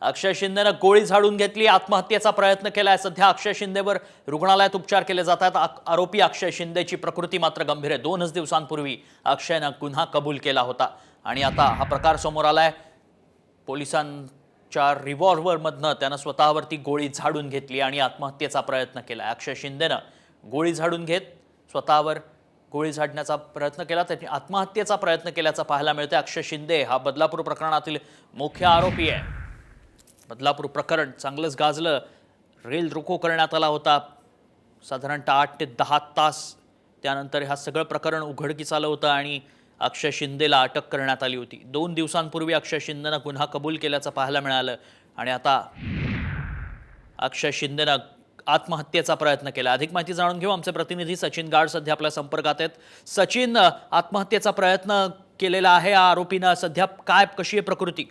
अक्षय शिंदेनं गोळी झाडून घेतली आत्महत्येचा प्रयत्न केलाय. सध्या अक्षय शिंदेवर रुग्णालयात उपचार केले जात आहेत आ- आरोपी अक्षय शिंदेची प्रकृती मात्र गंभीर आहे. दोनच दिवसांपूर्वी अक्षयनं गुन्हा कबूल केला होता. आणि आता हा प्रकार समोर आलाय. पोलिसांच्या रिव्हॉल्व्हरमधनं त्यानं स्वतःवरती गोळी झाडून घेतली आणि आत्महत्येचा प्रयत्न केला अक्षय शिंदेनं गोळी झाडून घेत स्वतःवर गोळी झाडण्याचा प्रयत्न केला. त्यांनी आत्महत्येचा प्रयत्न केल्याचं पाहायला मिळतं अक्षय शिंदे हा बदलापूर प्रकरणातील मुख्य आरोपी आहे. बदलापूर प्रकरण चांगलंच गाजलं. रेल रोको करण्यात आला होता. साधारणतः आठ ते दहा तास त्यानंतर हा सगळं प्रकरण उघडकीस आलं होतं आणि अक्षय शिंदेला अटक करण्यात आली होती. दोन दिवसांपूर्वी अक्षय शिंदेनं गुन्हा कबूल केल्याचं पाहायला मिळालं आणि आता अक्षय शिंदेनं आत्महत्येचा प्रयत्न केला. अधिक माहिती जाणून घेऊ आमचे प्रतिनिधी सचिन गाड सध्या आपल्या संपर्कात आहेत. सचिन आत्महत्येचा प्रयत्न केलेला आहे या आरोपीनं. सध्या काय कशी आहे प्रकृती?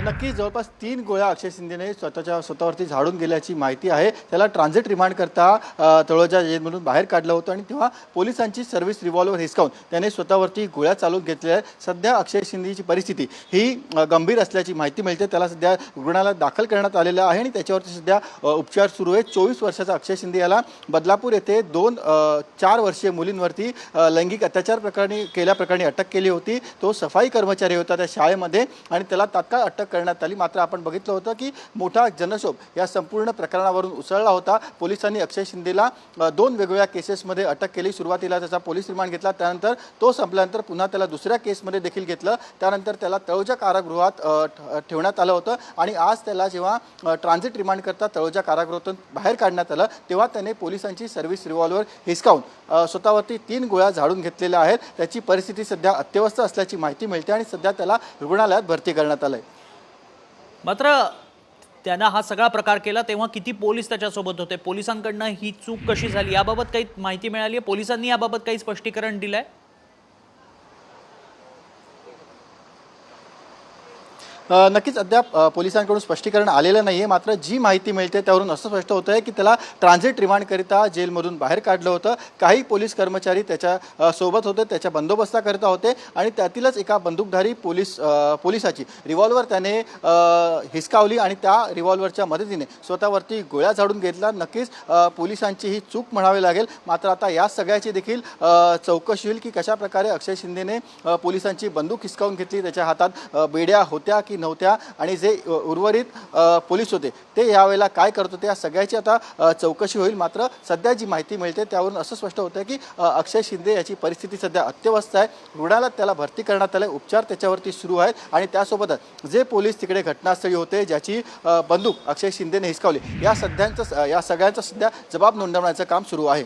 नक्की नक्कीच जवळपास तीन गोळ्या अक्षय शिंदेने स्वतःच्या स्वतःवरती झाडून गेल्याची माहिती आहे. त्याला ट्रान्झिट रिमांड करता तळोजा जेलमधून बाहेर काढलं होतं आणि तेव्हा पोलिसांची सर्व्हिस रिव्हॉल्वर हिसकावून त्याने स्वतःवरती गोळ्या चालून घेतल्या. आहेत सध्या अक्षय शिंदेची परिस्थिती ही गंभीर असल्याची माहिती मिळते. त्याला सध्या रुग्णालयात दाखल करण्यात आलेलं आहे आणि त्याच्यावरती सध्या उपचार सुरू आहेत. चोवीस वर्षाचा अक्षय शिंदे याला बदलापूर येथे दोन चार वर्षीय मुलींवरती लैंगिक अत्याचार प्रकरणी केल्याप्रकरणी अटक केली होती. तो सफाई कर्मचारी होता त्या शाळेमध्ये आणि त्याला तात्काळ अटक करण्यात आली. मात्र आपण बघितलं होतं की मोठा जनशोभ या संपूर्ण प्रकरणावरून उसळला होता. पोलिसांनी अक्षय शिंदेला दोन वेगवेगळ्या केसेसमध्ये अटक केली. सुरुवातीला त्याचा पोलीस रिमांड घेतला. त्यानंतर तो संपल्यानंतर पुन्हा त्याला दुसऱ्या केसमध्ये देखील घेतलं. त्यानंतर त्याला तळोजा कारागृहात ठेवण्यात आलं होतं. आणि आज त्याला जेव्हा ट्रान्झिट रिमांड करता तळोजा कारागृहातून बाहेर काढण्यात आलं तेव्हा त्याने पोलिसांची सर्व्हिस रिव्हॉल्वर हिसकावून स्वतःवरती तीन गोळ्या झाडून घेतलेल्या आहेत. त्याची परिस्थिती सध्या अत्यवस्थ असल्याची माहिती मिळते आणि सध्या त्याला रुग्णालयात भरती करण्यात आलं आहे मात्र त्यानं हा सगळा प्रकार केला तेव्हा किती पोलीस त्याच्यासोबत होते? पोलिसांकडनं ही चूक कशी झाली? याबाबत काही माहिती मिळाली आहे? पोलिसांनी याबाबत काही स्पष्टीकरण दिलं आहे नक्कीच अद्याप पोलिसांकडून स्पष्टीकरण आलेलं नाही आहे मात्र जी माहिती मिळते त्यावरून असं स्पष्ट होतं आहे की त्याला ट्रान्झिट रिमांडकरिता जेलमधून बाहेर काढलं होतं. काही पोलीस कर्मचारी त्याच्या सोबत होते त्याच्या बंदोबस्ताकरिता होते आणि त्यातीलच एका बंदूकधारी पोलीस पोलिसाची रिव्हॉल्वर त्याने हिसकावली आणि त्या रिव्हॉल्वरच्या मदतीने स्वतःवरती गोळ्या झाडून घेतला. नक्कीच पोलिसांची ही चूक म्हणावी लागेल. मात्र आता या सगळ्याची देखील चौकशी होईल की कशा प्रकारे अक्षय शिंदेने पोलिसांची बंदूक हिसकावून घेतली. त्याच्या हातात बेड्या होत्या की नव्हत्या आणि जे उर्वरित पोलीस होते ते यावेळेला काय करत होते या सगळ्याची आता चौकशी होईल. मात्र सध्या जी माहिती मिळते त्यावरून असं स्पष्ट होतं की अक्षय शिंदे याची परिस्थिती सध्या अत्यवस्थ आहे. रुग्णालयात त्याला भरती करण्यात आलं उपचार त्याच्यावरती सुरू आहेत. आणि त्यासोबतच जे पोलीस तिकडे घटनास्थळी होते ज्याची बंदूक अक्षय शिंदेने हिसकावली या सध्यांचं या सगळ्यांचं सध्या जबाब नोंदवण्याचं काम सुरू आहे.